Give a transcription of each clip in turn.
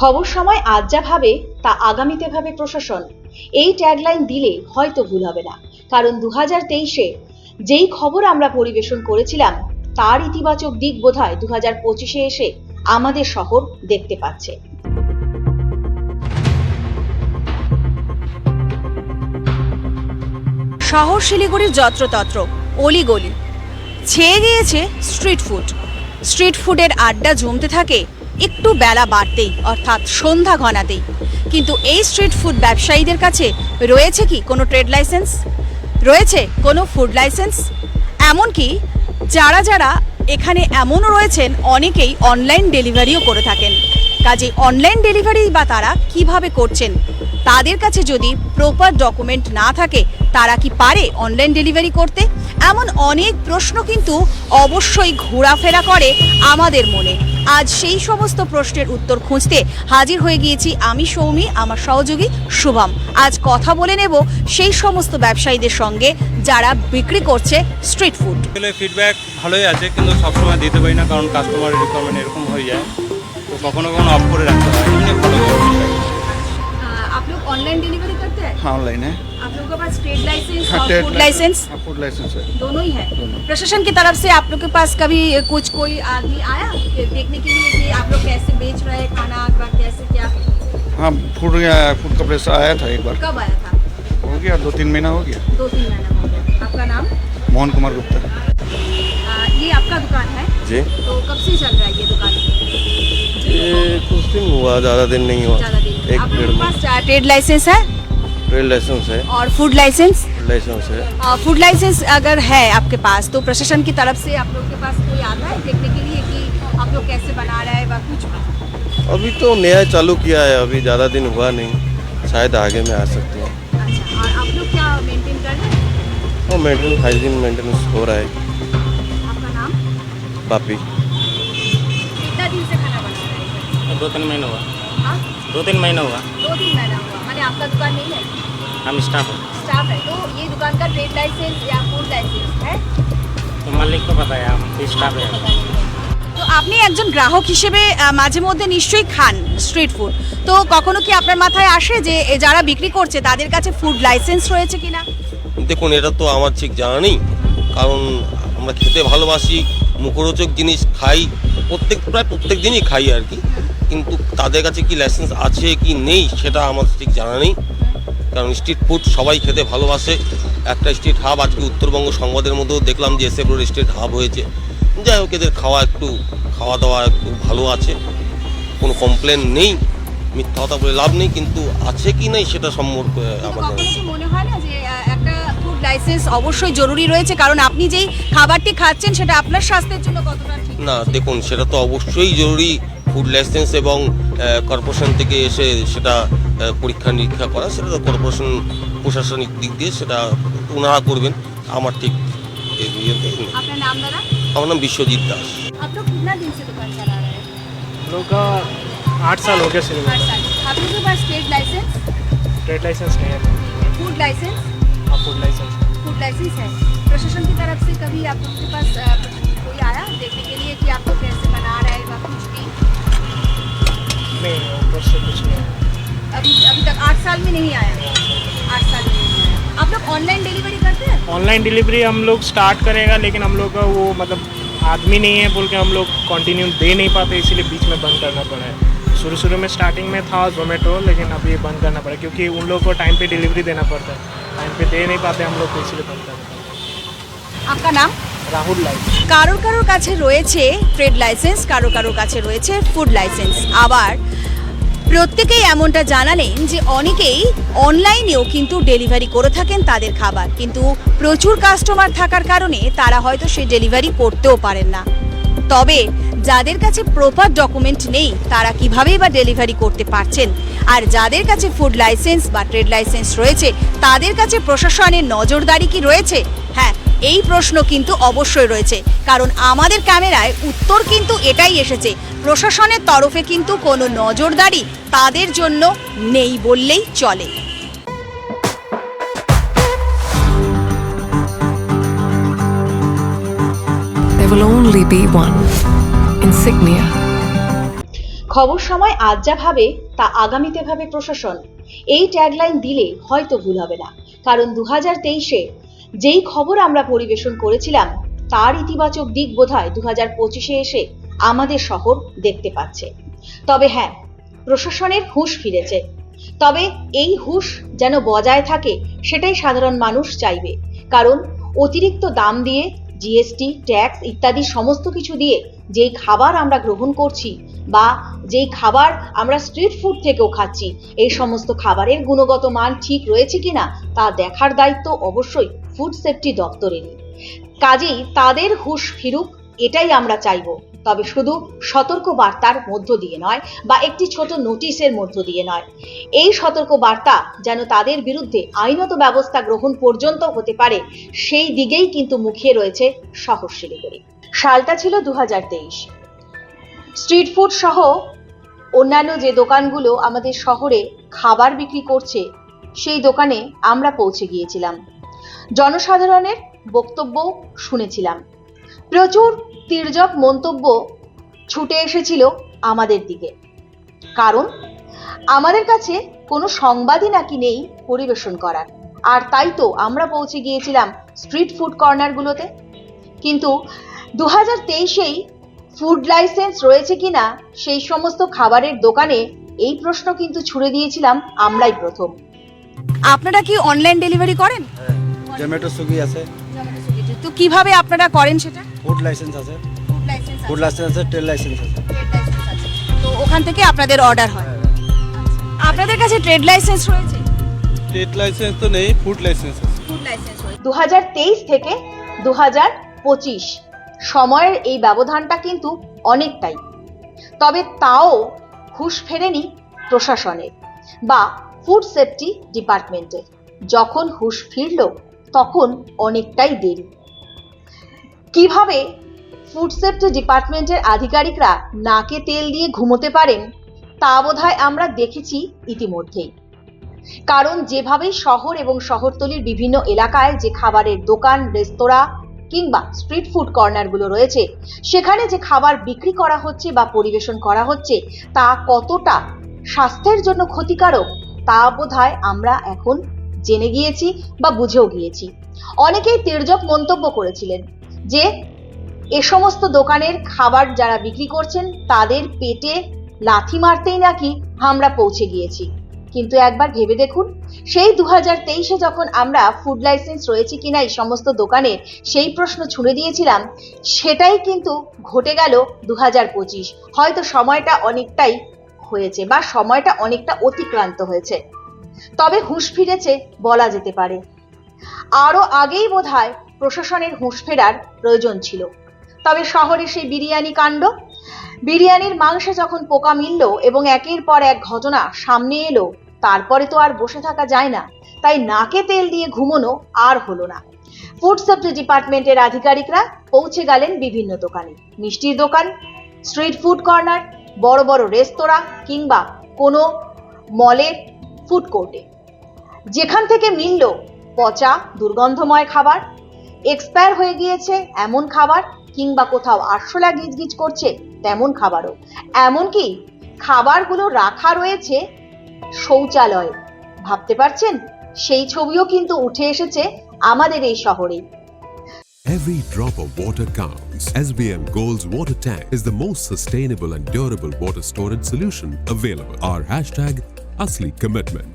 খবর সময় আজ যা ভাবে, তা আগামীতে ভাবে প্রশাসন। এই ট্যাগলাইন দিলে হয়তো ভুল হবে না। কারণ দু হাজার তেইশে যেই খবর আমরা পরিবেশন করেছিলাম, তার ইতিবাচক দিক বোধহয় দু হাজার পঁচিশে এসে আমাদের শহর দেখতে পাচ্ছে। শহর শিলিগুড়ির যত্রতত্র, অলিগলি। ছেয়ে গিয়েছে স্ট্রিট ফুড স্ট্রিট ফুডের আড্ডা জমতে থাকে একটু বেলা বাড়তেই, অর্থাৎ সন্ধ্যা ঘনাতেই। কিন্তু এই স্ট্রিট ফুড ব্যবসায়ীদের কাছে রয়েছে কি কোনো ট্রেড লাইসেন্স রয়েছে কোনো ফুড লাইসেন্স এমনকি যারা যারা এখানে এমনও রয়েছেন, অনেকেই অনলাইন ডেলিভারিও করে থাকেন। কাজে অনলাইন ডেলিভারি বা তারা কীভাবে করছেন, তাদের কাছে যদি প্রপার ডকুমেন্ট না থাকে, তারা কি পারে অনলাইন ডেলিভারি করতে? এমন অনেক প্রশ্ন কিন্তু অবশ্যই ঘোরাফেরা করে আমাদের মনে। আজ সেই সমস্ত প্রশ্নের উত্তর খুঁজতে হাজির হয়ে গিয়েছি আমি সৌমি, আমার সহযোগী শুভম। আজ কথা বলে নেব সেই সমস্ত ব্যবসায়ীদের সঙ্গে যারা বিক্রি করছে স্ট্রিট ফুড। ফিডব্যাক ভালোই আছে, কিন্তু সবসময় দিতে পারি না, কারণ কাস্টমার এরকম হয়ে যায়। কখনো কখনো অফ করে রাখতে हैं ऑनलाइन है। आप लोगों के पास ट्रेड लाइसेंस हाँ, और फ़ूड लाइसेंस हाँ फ़ूड लाइसेंस है। दोनों ही है। दोनों। प्रशासन की तरफ़ से आप लोग के पास कभी कुछ कोई आदमी आया देखने के लिए कि आप लोग कैसे बेच रहे हैं खाना कैसे क्या? हाँ फ़ूड फ़ूड का प्लेस आया था एक बार। कब आया था? हो गया दो तीन महीना हो गया। दो तीन महीना हो गया। आपका नाम? मोहन कुमार गुप्ता। ये आपका दुकान है? जी। तो कब से चल रहा है ये दुकान? ये कुछ दिन हुआ ज़्यादा दिन नहीं हुआ। दिन एक पास ट्रेड लाइसेंस है? ट्रेड लाइसेंस है। और फ़ूड लाइसेंस लाइसेंस है। फ़ूड लाइसेंस अगर है आपके पास तो प्रशासन की तरफ़ से आप लोग के पास कोई आता है देखने के लिए कि आप लोग कैसे बना रहे हैं व कुछ भी? अभी तो नया चालू किया है अभी ज़्यादा दिन हुआ नहीं। शायद आगे में आ सकते हैं। अच्छा और आप लोग क्या मेंटेन कर रहे हैं? और मेंटेनेंस हाइजीन मेंटेनेंस हो रहा है। आपका नाम? बापी। कितना दिन से खाना बना रहे हैं? दो तीन महीना हुआ। हाँ? दो तीन महीना हुआ। दो तीन महीना हुआ। माने आपका दुकान नहीं है हम स्टाफ हैं स्टाफ है तो ये दुकान का ट्रेड लाइसेंस या फूड लाइसेंस है तो मालिक को पता है हम स्टाफ है তো আপনি একজন গ্রাহক হিসেবে আহ, মাঝে মধ্যে নিশ্চয়ই খান স্ট্রিট ফুড তো কখনো কি আপনার মাথায় আসে যে এ যারা বিক্রি করছে তাদের কাছে ফুড লাইসেন্স রয়েছে কিনা দেখুন এটা তো আমার ঠিক জানা নেই কারণ আমরা খেতে ভালোবাসি মুখরোচক জিনিস খাই প্রত্যেক প্রায় প্রত্যেক দিনই খাই আর কি কিন্তু তাদের কাছে কি লাইসেন্স আছে কি নেই সেটা আমার ঠিক জানা নেই। কারণ স্ট্রিট ফুড সবাই খেতে ভালোবাসে। একটা স্ট্রিট হাব আজকে উত্তরবঙ্গ সংবাদের মধ্যেও দেখলাম যে এসএফ রোড স্ট্রিট হাব হয়েছে। যাই হোক এদের খাওয়া একটু খাওয়া দাওয়া একটু ভালো আছে। কোনো কমপ্লেন নেই। মিথ্যা কথা বলে লাভ নেই কিন্তু আছে কি নেই সেটা সম্পর্কে। কি মনে হয় না যে একটা ফুড লাইসেন্স অবশ্যই জরুরি রয়েছে? কারণ আপনি যেই খাবারটি খাচ্ছেন সেটা আপনার স্বাস্থ্যের জন্য কতটা ঠিক? না দেখুন সেটা তো অবশ্যই জরুরি। ফুড লাইসেন্স এবং কর্পোরেশন থেকে এসে সেটা আহ, পরীক্ষা নিরীক্ষা করা সেটা তো কর্পোরেশন প্রশাসনিক দিক দিয়ে সেটা ওনারা করবেন আমার ঠিক এ ইয়েতে নেই। আপনার নাম দাদা আমার নাম বিশ্বজিৎ দাস आप लोग कितना दिन से दुकान चला रहे हैं हम लोग का आठ साल हो गया सिनेमा आठ साल आप लोगों के पास ट्रेड लाइसेंस ट्रेड लाइसेंस नहीं है फूड लाइसेंस हाँ फूड लाइसेंस फूड लाइसेंस है प्रशासन की तरफ से कभी आप लोगों के पास अ, कोई आया देखने के लिए कि आप लोग कैसे बना रहे हैं व कुछ भी नहीं ऊपर से कुछ नहीं अभी अभी तक आठ साल में नहीं आया? आठ साल में नहीं आया। आप लोग ऑनलाइन डिलीवरी करते हैं? ऑनलाइन डिलीवरी हम लोग स्टार्ट करेगा लेकिन हम लोग का वो मतलब आदमी नहीं है बोल के हम लोग कंटिन्यू दे नहीं पाते इसीलिए बीच में बंद करना पड़ा है। शुरू शुरू में स्टार्टिंग में था जोमेटो लेकिन अभी बंद करना पड़ा क्योंकि उन लोग को टाइम पे डिलीवरी देना पड़ता है। टाइम पे दे नहीं पाते हम लोग तो इसीलिए बंद करना पड़ा। आपका नाम? রাহুল লাইসেন্স কারোর কারোর কাছে রয়েছে ট্রেড লাইসেন্স কারও কারোর কাছে রয়েছে ফুড লাইসেন্স আবার প্রত্যেকেই এমনটা জানালেন যে অনেকেই অনলাইনেও কিন্তু ডেলিভারি করে থাকেন তাদের খাবার। কিন্তু প্রচুর কাস্টমার থাকার কারণে তারা হয়তো সেই ডেলিভারি করতেও পারেন না। তবে যাদের কাছে প্রপার ডকুমেন্ট নেই, তারা কিভাবেই বা ডেলিভারি করতে পারছেন? আর যাদের কাছে ফুড লাইসেন্স বা ট্রেড লাইসেন্স রয়েছে, তাদের কাছে প্রশাসনের নজরদারি কি রয়েছে? হ্যাঁ এই প্রশ্ন কিন্তু অবশ্যই রয়েছে। কারণ আমাদের ক্যামেরায় উত্তর কিন্তু এটাই এসেছে। প্রশাসনের তরফে কিন্তু কোনো নজরদারি তাদের জন্য নেই বললেই চলে। There will only be one insignia. খবর সময় আজ যা ভাবে তা আগামীতে ভাবে প্রশাসন। এই ট্যাগলাইন দিলে হয়তো ভুল হবে না। কারণ দু হাজার তেইশে যেই খবর আমরা পরিবেশন করেছিলাম, তার ইতিবাচক দিক বোধহয় দু হাজার পঁচিশে এসে আমাদের শহর দেখতে পাচ্ছে। তবে হ্যাঁ প্রশাসনের হুঁশ ফিরেছে। তবে এই হুঁশ যেন বজায় থাকে, সেটাই সাধারণ মানুষ চাইবে। কারণ অতিরিক্ত দাম দিয়ে জিএসটি ট্যাক্স ইত্যাদি সমস্ত কিছু দিয়ে যেই খাবার আমরা গ্রহণ করছি বা যেই খাবার আমরা স্ট্রিট ফুড থেকেও খাচ্ছি, এই সমস্ত খাবারের গুণগত মান ঠিক রয়েছে কিনা তা দেখার দায়িত্ব অবশ্যই ফুড সেফটি দপ্তরেরই। কাজেই তাদের হুশ ফিরুক এটাই আমরা চাইব। তবে শুধু সতর্ক বার্তার মধ্য দিয়ে নয়, বা একটি ছোট নোটিশের মধ্য দিয়ে নয়। এই সতর্ক বার্তা যেন তাদের বিরুদ্ধে আইনত ব্যবস্থা গ্রহণ পর্যন্ত হতে পারে, সেই দিকেই কিন্তু মুখিয়ে রয়েছে শহর শিলিগুড়ি। সালটা ছিল দু হাজার তেইশ। স্ট্রিট ফুড সহ অন্যান্য যে দোকানগুলো আমাদের শহরে খাবার বিক্রি করছে, সেই দোকানে আমরা পৌঁছে গিয়েছিলাম। জনসাধারণের বক্তব্য শুনেছিলাম। প্রচুর তির্যক মন্তব্য ছুটে এসেছিল আমাদের দিকে। কারণ আমাদের কাছে কোনো সংবাদই নাকি নেই পরিবেশন করার। আর তাই তো আমরা পৌঁছে গিয়েছিলাম স্ট্রিট ফুড কর্নারগুলোতে কিন্তু দু হাজার তেইশেই ফুড লাইসেন্স রয়েছে কিনা সেই সমস্ত খাবারের দোকানে এই প্রশ্ন কিন্তু ছুড়ে দিয়েছিলাম আমরাই প্রথম। আপনারা কি অনলাইন ডেলিভারি করেন? জমেটো সুইগি আছে। তো কীভাবে আপনারা করেন সেটা? ফুড লাইসেন্স আছে। ফুড লাইসেন্স আছে। ট্রেড লাইসেন্স আছে। তো ওখান থেকে আপনাদের অর্ডার হয়। আপনাদের কাছে ট্রেড লাইসেন্স রয়েছে? স্টেট লাইসেন্স তো নেই ফুড লাইসেন্স আছে। ফুড লাইসেন্স রয়েছে। হাজার তেইশ থেকে দু হাজার পঁচিশ সময়ের এই ব্যবধানটা কিন্তু অনেকটাই। তবে তাও হুঁশ ফেরেনি প্রশাসনের বা ফুড সেফটি ডিপার্টমেন্টের যখন হুঁশ ফিরল তখন অনেকটাই দেরি। কীভাবে ফুড সেফটি ডিপার্টমেন্টের আধিকারিকরা নাকে তেল দিয়ে ঘুমোতে পারেন, তা বোধহয় আমরা দেখেছি ইতিমধ্যেই। কারণ যেভাবে শহর এবং শহরতলির বিভিন্ন এলাকায় যে খাবারের দোকান, রেস্তোরাঁ কিংবা স্ট্রিট ফুড কর্নারগুলো রয়েছে, সেখানে যে খাবার বিক্রি করা হচ্ছে বা পরিবেশন করা হচ্ছে, তা কতটা স্বাস্থ্যের জন্য ক্ষতিকারক, তা বোধহয় আমরা এখন জেনে গিয়েছি বা বুঝেও গিয়েছি। অনেকেই তির্যক মন্তব্য করেছিলেন যে এ সমস্ত দোকানের খাবার যারা বিক্রি করছেন, তাদের পেটে লাথি মারতেই নাকি আমরা পৌঁছে গিয়েছি। কিন্তু একবার ভেবে দেখুন, সেই দু হাজার তেইশে যখন আমরা ফুড লাইসেন্স রয়েছে কিনা এই সমস্ত দোকানে সেই প্রশ্ন ছুঁড়ে দিয়েছিলাম, সেটাই কিন্তু ঘটে গেল দু হাজার পঁচিশ। হয়তো সময়টা অনেকটাই হয়েছে বা সময়টা অনেকটা অতিক্রান্ত হয়েছে। তবে হুঁশ ফিরেছে বলা যেতে পারে। আরও আগেই বোধহয় প্রশাসনের হুঁশ ফেরার প্রয়োজন ছিল। তবে শহরে সেই বিরিয়ানি কাণ্ড, বিরিয়ানির মাংসে যখন পোকা মিলল এবং একের পর এক ঘটনা সামনে এলো, তারপরে তো আর বসে থাকা যায় না। তাই নাকে তেল দিয়ে ঘুমোনো আর হলো না। ফুড সেফটি ডিপার্টমেন্টের আধিকারিকরা পৌঁছে গেলেন বিভিন্ন দোকানে। মিষ্টির দোকান স্ট্রিট ফুড কর্নার বড় বড় রেস্তোরাঁ কিংবা কোনো মলের ফুড কোর্টে যেখান থেকে মিলল পচা, দুর্গন্ধময় খাবার এক্সপায়ার হয়ে গিয়েছে এমন খাবার কিংবা কোথাও আরশোলা গিজগিজ করছে তেমন খাবারও এমনকি খাবারগুলো রাখা রয়েছে শৌচালয়ে ভাবতে পারছেন সেই ছবিও কিন্তু উঠে এসেছে আমাদের এই শহরেই Every drop of water counts. SBM Gold's water tank is the most sustainable and durable water storage solution available. Our hashtag Asli Commitment.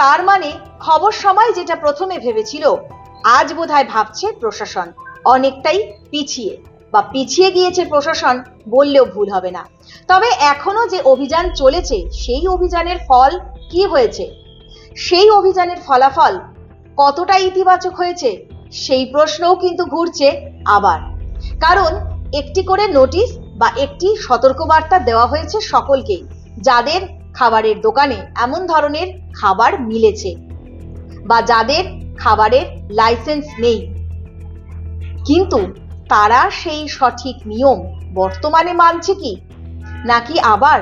তার মানে খবর সময় যেটা প্রথমে ভেবেছিল আজ বোধহয় ভাবছে প্রশাসন। অনেকটাই পিছিয়ে বা পিছিয়ে গিয়েছে প্রশাসন বললেও ভুল হবে না। তবে এখনও যে অভিযান চলেছে, সেই অভিযানের ফল কি হয়েছে? সেই অভিযানের ফলাফল কতটা ইতিবাচক হয়েছে, সেই প্রশ্নও কিন্তু ঘুরছে আবার। কারণ একটি করে নোটিশ বা একটি সতর্কবার্তা দেওয়া হয়েছে সকলকেই, যাদের খাবারের দোকানে এমন ধরনের খাবার মিলেছে বা যাদের খাবারের লাইসেন্স নেই। কিন্তু তারা সেই সঠিক নিয়ম বর্তমানে মানছে কি? নাকি আবার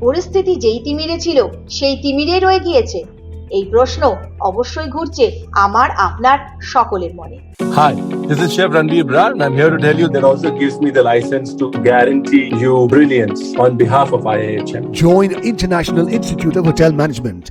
পরিস্থিতি যেই তিমিরে ছিল সেই তিমিরে রয়ে গিয়েছে? এই প্রশ্ন অবশ্যই ঘুরছে আমার আপনার সকলের মনে। Hi this is chef Ranadeep Rarh I am here to tell you that also gives me the licence to guarantee you brilliance on behalf of IHM join International Institute of Hotel Management